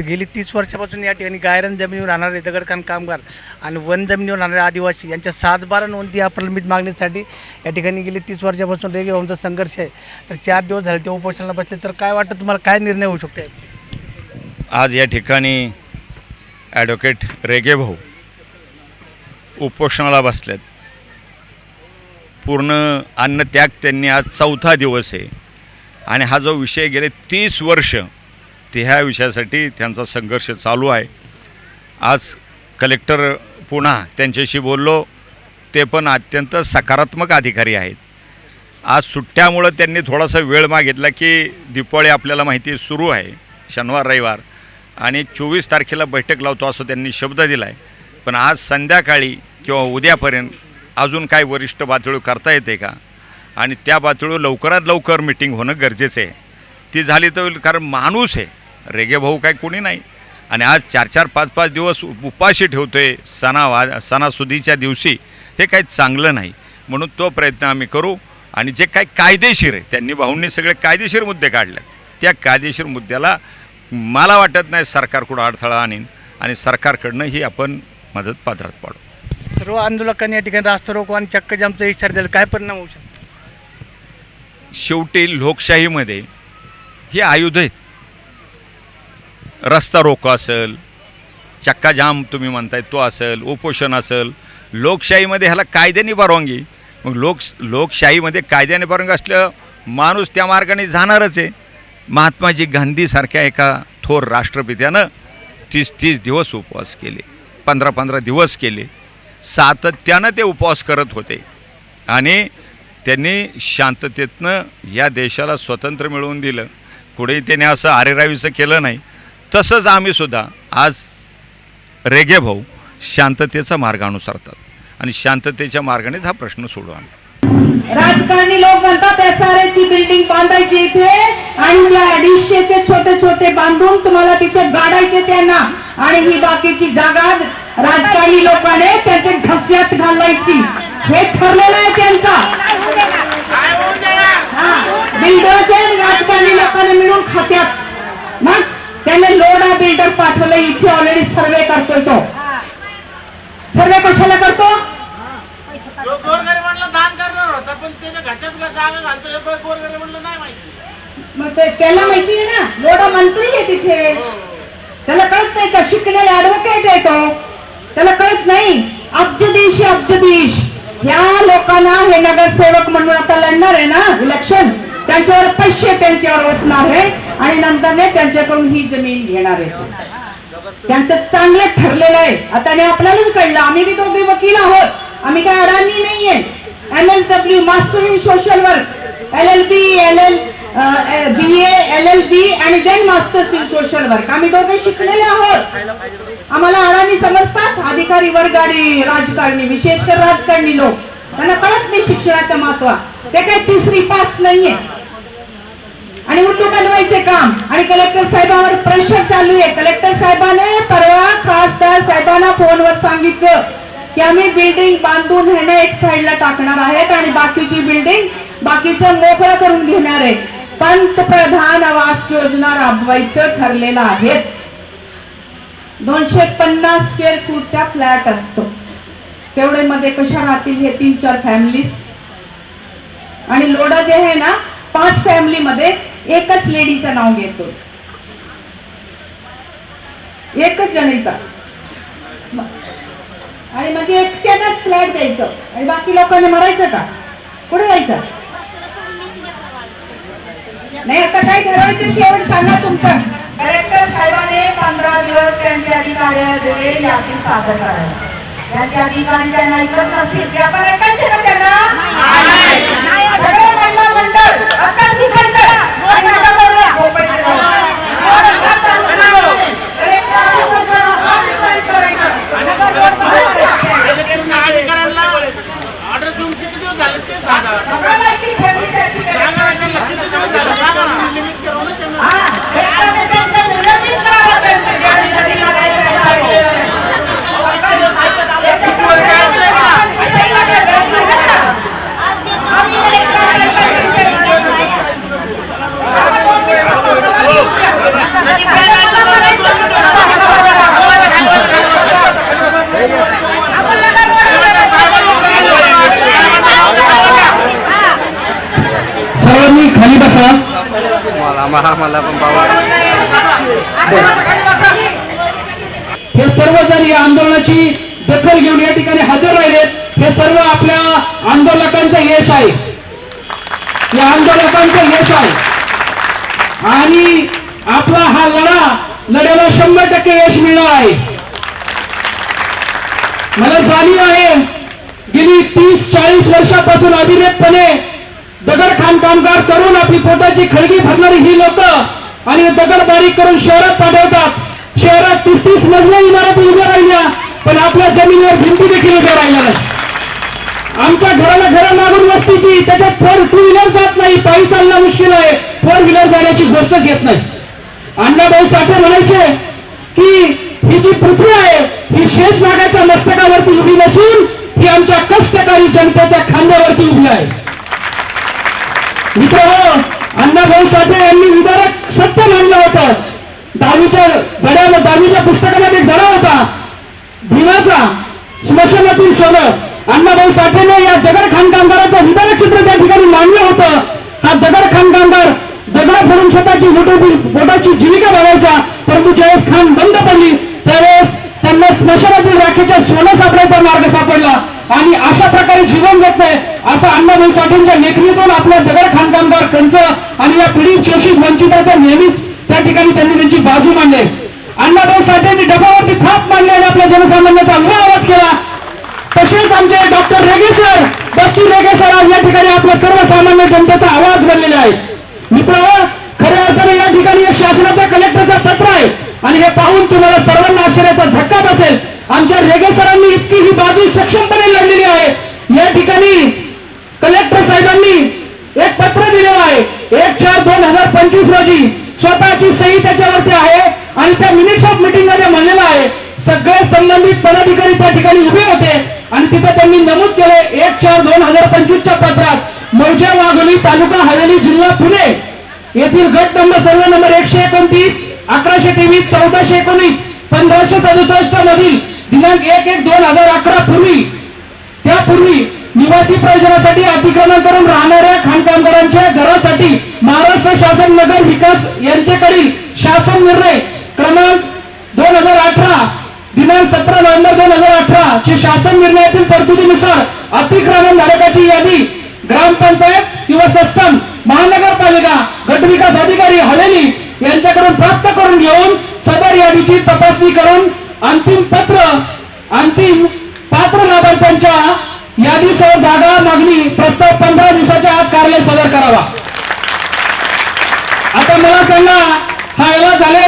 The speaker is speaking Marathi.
तर गेली तीस वर्षापासून या ठिकाणी गायरन जमिनीवर राहणारे दगडकाम कामगार आणि वन जमिनीवर राहणारे आदिवासी यांच्या सात बारा नोंदी या प्रलंबित मागणीसाठी या ठिकाणी गेली तीस वर्षापासून रेगे भाऊंचा संघर्ष आहे. तर चार दिवस झाले ते उपोषणाला बसले तर काय वाटतं तुम्हाला काय निर्णय होऊ शकतो? आज या ठिकाणी ॲडव्होकेट रेगे भाऊ उपोषणाला बसलेत. पूर्ण अन्नत्याग त्यांनी आज चौथा दिवस आहे. आणि हा जो विषय गेले तीस वर्ष ते ह्या विषयासाठी त्यांचा संघर्ष चालू आहे. आज कलेक्टर पुन्हा त्यांच्याशी बोललो. ते पण अत्यंत सकारात्मक अधिकारी आहेत. आज सुट्ट्यामुळं त्यांनी थोडासा वेळ मागितला की दिपावळी आपल्याला माहिती सुरू आहे शनिवार रविवार. आणि चोवीस तारखेला बैठक लावतो असं त्यांनी शब्द दिला आहे पण आज संध्याकाळी किंवा उद्यापर्यंत अजून काय वरिष्ठ पातळीवर करता येते का? आणि त्या पातळीवर लवकरात लवकर मिटिंग होणं गरजेचं आहे. ती झाली तर कारण माणूस आहे. रेगे भाऊ काय कोणी नाही. आणि आज चार चार पाच पाच दिवस उप- उपाशी ठेवतोय सणावा सणासुदीच्या दिवशी हे काही चांगलं नाही. म्हणून तो प्रयत्न आम्ही करू. आणि जे काही कायदेशीर आहे त्यांनी भाऊंनी सगळे कायदेशीर मुद्दे काढले त्या कायदेशीर मुद्द्याला मला वाटत नाही सरकार कुठं अडथळा आणीन. आणि सरकारकडनं ही आपण मदत पात्रात पाडू. सर्व आंदोलकांनी या ठिकाणी रास्ता रोको आणि चक्क जामचा इशारा दिला. काय परिणाम होऊ शकतो? शेवटी लोकशाहीमध्ये ही आयुध आहेत. रस्ता रोको असेल चक्काजाम तुम्ही म्हणताय तो असेल उपोषण असेल लोकशाहीमध्ये ह्याला कायद्याने परवानगी. मग लोक लोकशाहीमध्ये कायद्याने परवानगी असलं माणूस त्या मार्गाने जाणारच आहे. महात्माजी गांधीसारख्या एका थोर राष्ट्रपित्यानं तीस तीस दिवस उपवास केले पंधरा पंधरा दिवस केले. सातत्यानं ते उपवास करत होते. आणि त्यांनी शांततेतनं या देशाला स्वतंत्र मिळवून दिलं. कुठेही त्याने असं आरेरावीचं केलं नाही. तसंच आम्हीसुद्धा आज रेगे भाऊ शांततेचा मार्ग अनुसरतात. आणि शांततेच्या मार्गानेच हा प्रश्न सोडू आणला राजकारणी लोक म्हणतात एस आर ची बिल्डिंग बांधायची इथे आणि त्या अडीचशेचे छोटे छोटे बांधून तुम्हाला तिथे गाडायचे त्यांना आणि ही बाकीची जागा राजकारणी लोकांनी त्याचे घस्यात घालायची. हे ठरलेलं आहे त्यांचा. बिल्डरचे राजकारणी लोकांनी मिळून खात्यात. मग त्याने लोडा बिल्डर पाठवलं इथे ऑलरेडी सर्वे करतोय तो. सर्वे कशाला करतो? गोरगरिबांना दान करणार होता पण त्याच्या घशात का जागा घालतो. हे गोर- गोरगरिबांना नाही माहिती. मग ते त्याला माहिती आहे ना? लोडा मंत्री आहे तिथे. त्याला कळत नाही का शिकलेला ऍडव्होकेट आहे तो? त्याला कळत नाही? अब्जदेश अब्जदेश. ह्या लोकांना हे नगरसेवक म्हणून आता लढणार आहे ना? इलेक्शन त्यांच्यावर पैसे त्यांच्यावर ओतणार आहे. आणि नंतर त्यांच्याकडून ही जमीन घेणार आहे त्यांचं चांगलं ठरलेलं आहे. आता आणि आपल्याला कळलं आम्ही बी दोघे वकील आहोत. आम्ही काय अडाणी नाहीये. M S W master in social work L L B L L B L L B आणि then masters in social work आम्ही दोघे शिकलेले आहोत. आम्हाला अडाणी समजतात. अधिकारी वर्ग आणि राजकारणी विशेषकर राजकारणी लोक. त्यांना कळत नाही शिक्षणाचं महत्त्व. ते काय तिसरी पास नाहीये. आणि उल्लू बनवायचे काम. आणि कलेक्टर साहेबांवर प्रेशर चालू आहे. कलेक्टर साहेबाने परवा खासदार साहेबांना फोनवर सांगितलं की आम्ही बिल्डिंग बांधून ह्याने एक साईडला टाकणार आहेत आणि बाकीची बिल्डिंग बाकीचं मोकळं करून घेणार आहे. पंतप्रधान आवास योजना राबवायचं ठरलेलं आहे. दोनशे पन्नास स्क्वेअर फूटचा फ्लॅट असतो. तेवढे मध्ये कशा राहतील हे तीन चार फॅमिलीज आणि लोडा जे आहे ना पाच फॅमिली मध्ये एकच लेडीचं नाव घेतो. एकच जणीचा. आणि म्हणजे एकट्यानंच फ्लॅट द्यायचं. आणि बाकी लोकांनी मरायचं का? कुठे जायचं? नाही आता काय ठरवायचं शेवट सांगा तुमचं. कलेक्टर साहेबांनी पंधरा दिवस त्यांच्या अधिकाऱ्याला दिले यादी सादर करायला त्यांच्या अधिकारी त्यांना ऐकत नसतील ते आपण ऐकायचे का त्यांना सगळे महिला मंडळ अक्कल शिकायचं आणि नका बोलूया. झोपायचं जाऊन. और अक्कल तांदूळ. कलेक्टर ऑफिसरचं अधिकारी करायचं. कलेक्टरच्या अधिकाऱ्यांना ऑर्डर देऊन किती दिवस झाले ते सांगा आम्हाला ती family त्याची सांगा ना त्यांना किती दिवस झाले सांगा ना. हा, एकाने त्यांचं निलंबित करावं त्यांचं. जे अधिकारी करायचं आहे. त्याच्यात आम्ही कलेक्टरला काय काय- आपण बोलतोय. आम्हाला पण हे सर्वजण या आंदोलनाची दखल घेऊन या ठिकाणी हजर राहिलेत हे सर्व आपल्या आंदोलकांचं यश आहे. या आंदोलकांचं यश आहे. आणि आपला हा लढा लढ्याला शंभर टक्के यश मिळणार आहे. मला जाणीव आहे गेली तीस चाळीस वर्षापासून अविरतपणे दगड खाण कामगार करून आपली पोटाची खळगी भरणारी ही लोक आणि दगड बारीक करून शहरात पाठवतात. शहरात तीस तीस मजल्या इमारती उभ्या राहिल्या पण आपल्या जमिनीवर भिंती देखील उभ्या राहिल्या नाही आमच्या घराला घरा लागून वस्तीची त्याच्यात फोर टू व्हीलर जात नाही पायी चालणं मुश्किल आहे. फोर व्हीलर जाण्याची गोष्ट घेत नाही. अण्णाभाऊ साठे म्हणायचे की ही जी पृथ्वी आहे ही शेष नागाच्या मस्तकावरती उभी नसून ही आमच्या कष्टकारी जनतेच्या खांद्यावरती उभी आहे. मित्रांनो अण्णाभाऊ साठे यांनी विदारक सत्य मानलं होतं. दहावीच्या धड्या दहावीच्या पुस्तकामध्ये एक धडा होता. भीमाचा स्मशानातील सोनं अण्णाभाऊ साठेने या दगड खान कामगाराचं विदारक चित्र त्या ठिकाणी मांडलं होतं. हा दगड खान कामगार दगड फोडून स्वतःची बोटाची पोटाची जीविका बघायचा परंतु ज्यावेळेस खान बंद पडली त्यावेळेस त्यांना स्मशानातील राखेच्या सोनं सापडायचा मार्ग सापडला. आणि अशा प्रकारे जीवन जगतंय. असं अण्णाभाऊ साठेंच्या लेखणीतून आपल्या दगड खानकामदार कंच आणि या पीडित शोषित वंचिताचा नेहमीच त्या ठिकाणी त्यांनी त्यांची बाजू मांडली. अण्णाभाऊ साठेंनी डबावरती थाप मांडली आणि आपल्या जनसामान्याचा उभा आवाज केला. तसेच आमचे डॉक्टर रेगे सर बस्ती रेगे सर आज या ठिकाणी आपल्या सर्वसामान्य जनतेचा आवाज बनलेले आहे. मित्र खऱ्या अर्थाने या ठिकाणी एक शासनाचा कलेक्टरचा पत्र आहे. आणि हे पाहून तुम्हाला सर्वांना आश्चर्याचा धक्का बसेल. आमच्या रेगे सरांनी इतकी ही बाजू सक्षमपणे लढलेली आहे. या ठिकाणी कलेक्टर साहेबांनी एक पत्र दिलेलं आहे. एक चार दोन हजार पंचवीस रोजी स्वतःची सही त्याच्यावरती आहे आणि त्या मिनिट्स ऑफ मीटिंगमध्ये म्हणलेलं आहे सगळे संबंधित पदाधिकारी त्या ठिकाणी उभे होते आणि तिथे त्यांनी नमूद केले एक चार दोन हजार पंचवीसच्या पत्रात. मौजा वाघोली तालुका हवेली जिल्हा पुणे येथील गट नंबर सर्व नंबर एकशे एकोणतीस अकराशे तेवीस चौदाशे एकोणीस पंधराशे सदुसष्ट मधील दिनांक एक एक दोन हजार अकरा पूर्वी. त्यापूर्वी निवासी प्रयोजनासाठी अतिक्रमण करून राहणाऱ्या खाणकामगारांच्या घरासाठी महाराष्ट्र शासन नगर विकास यांच्याकडील शासन निर्णय क्रमांक दोन हजार अठरा दिनांक सतरा नोव्हेंबर दोन हजार अठरा चे शासन निर्णयातील तरतुदीनुसार अतिक्रमण धारकाची यादी ग्रामपंचायत किंवा सस्तन महानगरपालिका गटविकास अधिकारी हवेली यांच्याकडून प्राप्त करून घेऊन सदर यादीची तपासणी करून अंतिम पत्र अंतिम पात्र लाभार्थ्यांच्या यादीसह जागा मागणी प्रस्ताव पंधरा दिवसाच्या आत कार्यालय सादर करावा. आता मला सांगा हा याला झाले